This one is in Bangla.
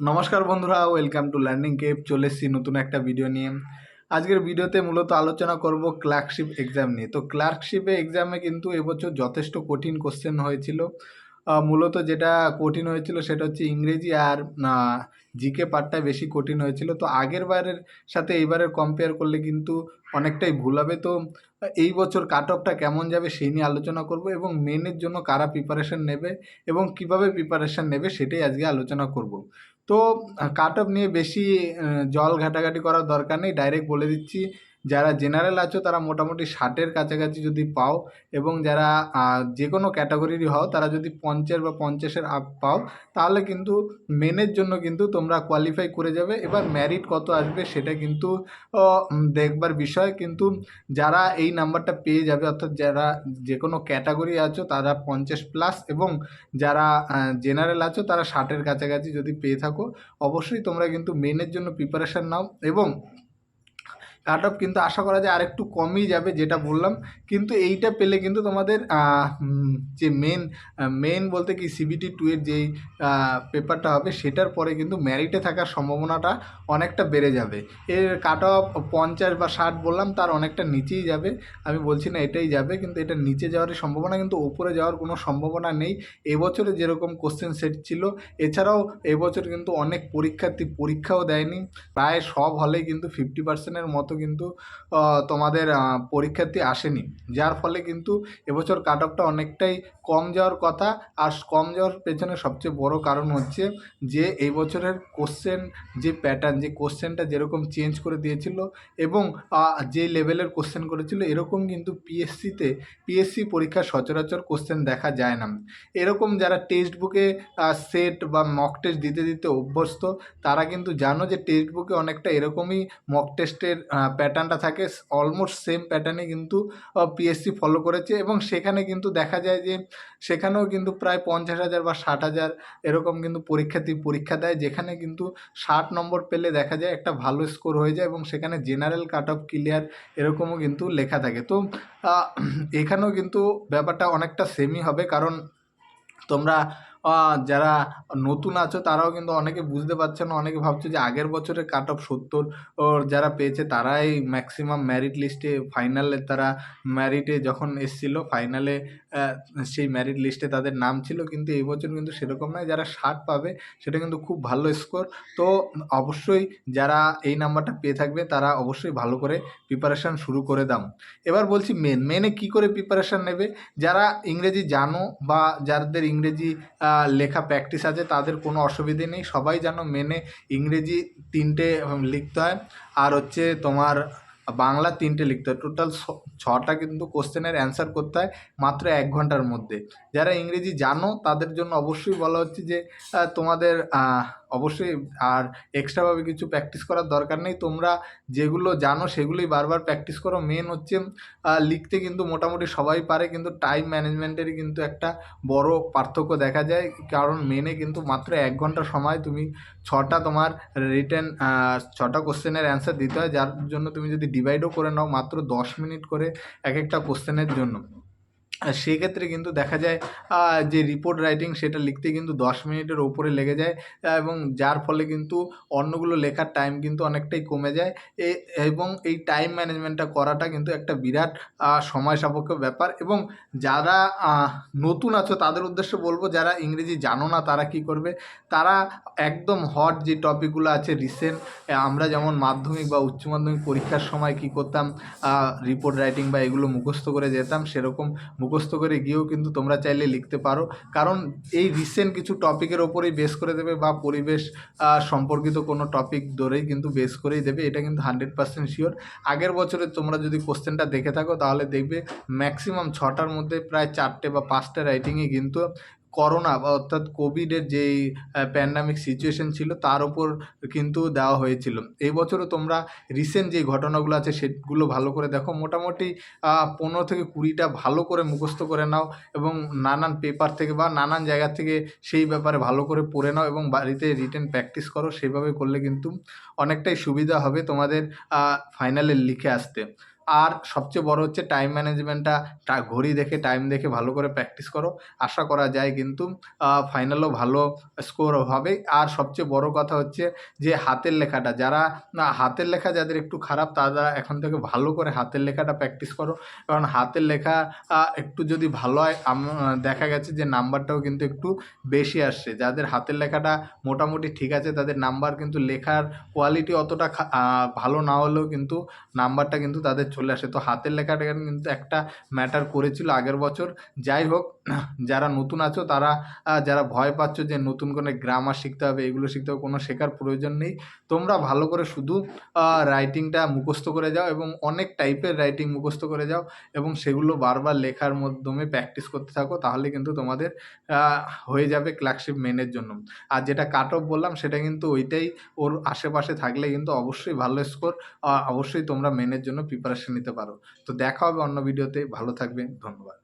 নমস্কার বন্ধুরা ওয়েলকাম টু লার্নিং কেপ চলে এসেছি নতুন একটা ভিডিও নিয়ে। আজকের ভিডিওতে মূলত আলোচনা করব ক্লার্কশিপ এক্সাম নিয়ে। তো ক্লার্কশিপে এক্সামে কিন্তু এবছর যথেষ্ট কঠিন কোশ্চেন হয়েছিল। মূলত যেটা কঠিন হয়েছিল সেটা হচ্ছে ইংরেজি আর জিকে পার্টটা বেশি কঠিন হয়েছিল। তো আগের বারের সাথে এইবারের কম্পেয়ার করলে কিন্তু অনেকটাই ভুল হবে। তো এই বছর কাট অফটা কেমন যাবে সেই নিয়ে আলোচনা করব এবং মেনের জন্য কারা প্রিপারেশন নেবে এবং কীভাবে প্রিপারেশন নেবে সেটাই আজকে আলোচনা করব। তো কাট অফ নিয়ে বেশি জল ঘাটাঘাটি করার দরকার নেই। ডাইরেক্ট বলে দিচ্ছি যারা জেনারেল আছো, তারা মোটামুটি ষাটের কাছাকাছি যদি পাও এবং যারা যে কোনো ক্যাটাগরিরই হও, তারা যদি পঞ্চাশ বা পঞ্চাশের আপ পাও, তাহলে কিন্তু মেনের জন্য কিন্তু তোমরা কোয়ালিফাই করে যাবে। এবার ম্যারিট কত আসবে সেটা কিন্তু দেখবার বিষয়। কিন্তু যারা এই নাম্বারটা পেয়ে যাবে, অর্থাৎ যারা যে কোনো ক্যাটাগরি আছো, তারা পঞ্চাশ প্লাস এবং যারা জেনারেল আছো, তারা ষাটের কাছাকাছি যদি পেয়ে থাকো, অবশ্যই তোমরা কিন্তু মেনের জন্য প্রিপারেশান নাও এবং কাট অফ কিন্তু আশা করা যায় আরেকটু কমই যাবে, যেটা বললাম। কিন্তু এইটা পেলে কিন্তু তোমাদের যে মেন মেন বলতে কি সিবিটি টু এর যেই পেপারটা হবে, সেটার পরে কিন্তু ম্যারিটে থাকার সম্ভাবনাটা অনেকটা বেড়ে যাবে। এর কাট অফ পঞ্চাশ বা ষাট বললাম, তার অনেকটা নিচেই যাবে। আমি বলছি না এটাই যাবে, কিন্তু এটা নিচে যাওয়ার সম্ভাবনা, কিন্তু ওপরে যাওয়ার কোনো সম্ভাবনা নেই। এবছরে যেরকম কোশ্চেন সেট ছিল, এছাড়াও এবছর কিন্তু অনেক পরীক্ষার্থী পরীক্ষাও দেয়নি। প্রায় সব হলেই কিন্তু ফিফটি পার্সেন্টের মতো কিন্তু তোমাদের পরীক্ষার্থী আসেনি। যার ফলে কিন্তু এবছর কাট অফটা অনেকটাই কম যাওয়ার কথা। আর কম যাওয়ার পেছনে সবচেয়ে বড় কারণ হচ্ছে যে এই বছরের কোশ্চেন যে প্যাটার্ন যে কোশ্চেনটা যেরকম চেঞ্জ করে দিয়েছিল এবং যে লেভেলের কোশ্চেন করেছিল, এরকম কিন্তু পিএসসিতে পিএসসি পরীক্ষা সচরাচর কোশ্চেন দেখা যায় না। এরকম যারা টেক্সট বুকে সেট বা মক টেস্ট দিতে দিতে অভ্যস্ত, তারা কিন্তু জানো যে টেক্সট বুকে অনেকটা এরকমই মক টেস্টের প্যাটার্নটা থাকে অলমোস্ট সেম প্যাটার্নে কিন্তু পিএসসি ফলো করেছে এবং সেখানে কিন্তু দেখা যায় যে, সেখানেও কিন্তু প্রায় পঞ্চাশ হাজার বা ষাট হাজার এরকম কিন্তু পরীক্ষার্থী পরীক্ষা দেয়, যেখানে কিন্তু ষাট নম্বর পেলে দেখা যায় একটা ভালো স্কোর হয়ে যায় এবং সেখানে জেনারেল কাট অফ ক্লিয়ার এরকমও কিন্তু লেখা থাকে। তো এখানেও কিন্তু ব্যাপারটা অনেকটা সেমই হবে, কারণ তোমরা যারা নতুন আছো, তারাও কিন্তু অনেকে বুঝতে পারছে না। অনেকে ভাবছে যে আগের বছরে কাট অফ সত্তর যারা পেয়েছে তারাই ম্যাক্সিমাম ম্যারিট লিস্টে ফাইনালে তারা ম্যারিটে যখন এসছিল ফাইনালে সেই ম্যারিট লিস্টে তাদের নাম ছিল। কিন্তু এই বছর কিন্তু সেরকম নয়। যারা ষাট পাবে, সেটা কিন্তু খুব ভালো স্কোর তো অবশ্যই যারা এই নাম্বারটা পেয়ে থাকবে, তারা অবশ্যই ভালো করে প্রিপারেশান শুরু করে দাম এবার বলছি মেন মেনে কি করে প্রিপারেশান নেবে? যারা ইংরেজি জানো বা যাদের ইংরেজি লেখা প্র্যাকটিস আছে, তাদের কোনো অসুবিধে নেই। সবাই যেন মেনে ইংরেজি তিনটে লিখতে হয়। আর হচ্ছে তোমার বাংলা তিনটে লিখতে হয়। টোটাল ছটা কিন্তু কোশ্চেনের অ্যান্সার করতে হয় মাত্র এক ঘণ্টার মধ্যে। যারা ইংরেজি জানো, তাদের জন্য অবশ্যই বলা হচ্ছে যে তোমাদের অবশ্যই, আর এক্সট্রাভাবে কিছু প্র্যাকটিস করার দরকার নেই। তোমরা যেগুলো জানো, সেগুলোই বারবার প্র্যাকটিস করো। মেন হচ্ছে লিখতে কিন্তু মোটামুটি সবাই পারে, কিন্তু টাইম ম্যানেজমেন্টেরই কিন্তু একটা বড় পার্থক্য দেখা যায়। কারণ মেনে কিন্তু মাত্র এক ঘণ্টা সময় তুমি ছটা তোমার রিটেন ছটা কোশ্চেনের অ্যান্সার দিতে হয়। যার জন্য তুমি যদি ডিভাইডও করে নাও, মাত্র দশ মিনিট করে এক একটা কোশ্চেনের জন্য। সেক্ষেত্রে কিন্তু দেখা যায় যে রিপোর্ট রাইটিং সেটা লিখতে কিন্তু দশ মিনিটের ওপরে লেগে যায় এবং যার ফলে কিন্তু অন্যগুলো লেখার টাইম কিন্তু অনেকটাই কমে যায়। এবং এই টাইম ম্যানেজমেন্টটা করাটা কিন্তু একটা বিরাট সময় সাপেক্ষ ব্যাপার। এবং যারা নতুন আছো তাদের উদ্দেশ্যে বলব, যারা ইংরেজি জানো না তারা কি করবে? তারা একদম হট যে টপিকগুলো আছে রিসেন্ট আমরা যেমন মাধ্যমিক বা উচ্চ মাধ্যমিক পরীক্ষার সময় কি করতাম রিপোর্ট রাইটিং বা এগুলো মুখস্থ করে যেতাম, সেরকম মুখস্থ করে গিয়েও কিন্তু তোমরা চাইলে লিখতে পারো। কারণ এই রিসেন্ট কিছু টপিকের ওপরেই বেস করে দেবে বা পরিবেশ সম্পর্কিত কোনো টপিক ধরেই কিন্তু বেস করেই দেবে, এটা কিন্তু হান্ড্রেড পার্সেন্ট শিওর আগের বছরে তোমরা যদি কোশ্চেনটা দেখে থাকো, তাহলে দেখবে ম্যাক্সিমাম ছটার মধ্যে প্রায় চারটে বা পাঁচটা রাইটিংয়ে কিন্তু করোনা বা অর্থাৎ কোভিডের যেই প্যান্ডামিক সিচুয়েশন ছিল তার উপর কিন্তু দেওয়া হয়েছিল। এই বছরও তোমরা রিসেন্ট যে ঘটনাগুলো আছে সেগুলো ভালো করে দেখো। মোটামুটি পনেরো থেকে কুড়িটা ভালো করে মুখস্থ করে নাও এবং নানান পেপার থেকে বা নানান জায়গা থেকে সেই ব্যাপারে ভালো করে পড়ে নাও এবং বাড়িতে রিটেন প্র্যাকটিস করো। সেভাবে করলে কিন্তু অনেকটাই সুবিধা হবে তোমাদের ফাইনালে লিখে আসতে। আর সবচেয়ে বড় হচ্ছে টাইম ম্যানেজমেন্টটা ঘড়ি দেখে টাইম দেখে ভালো করে প্র্যাকটিস করো। আশা করা যায় কিন্তু ফাইনালও ভালো স্কোর হবে। আর সবচেয়ে বড় কথা হচ্ছে যে হাতের লেখাটা, যারা হাতের লেখা যাদের একটু খারাপ, তারা এখন থেকে ভালো করে হাতের লেখাটা প্র্যাকটিস করো। কারণ হাতের লেখা একটু যদি ভালো হয় দেখা গেছে যে নাম্বারটাও কিন্তু একটু বেশি আসছে। যাদের হাতের লেখাটা মোটামুটি ঠিক আছে, তাদের নাম্বার কিন্তু লেখার কোয়ালিটি অতটা ভালো না হলেও কিন্তু নাম্বারটা কিন্তু তাদের চলে আসে। তো হাতের লেখাটা কিন্তু একটা ম্যাটার করেছিল আগের বছর। যাই হোক, যারা নতুন আছো তারা যারা ভয় পাচ্ছ যে নতুন কোনো গ্রামার শিখতে হবে, এগুলো শিখতে হবে, কোনো শেখার প্রয়োজন নেই। তোমরা ভালো করে শুধু রাইটিংটা মুখস্থ করে যাও এবং অনেক টাইপের রাইটিং মুখস্থ করে যাও এবং সেগুলো বারবার লেখার মাধ্যমে প্র্যাকটিস করতে থাকো, তাহলে কিন্তু তোমাদের হয়ে যাবে ক্লার্কশিপ মেনের জন্য। আর যেটা কাট অফ বললাম, সেটা কিন্তু ওইটাই, ওর আশেপাশে থাকলে কিন্তু অবশ্যই ভালো স্কোর অবশ্যই তোমরা মেনের জন্য প্রিপারেশন অ্যাকশন নিতে পারো। তো দেখা হবে অন্য ভিডিওতে ভালো থাকবেন। ধন্যবাদ।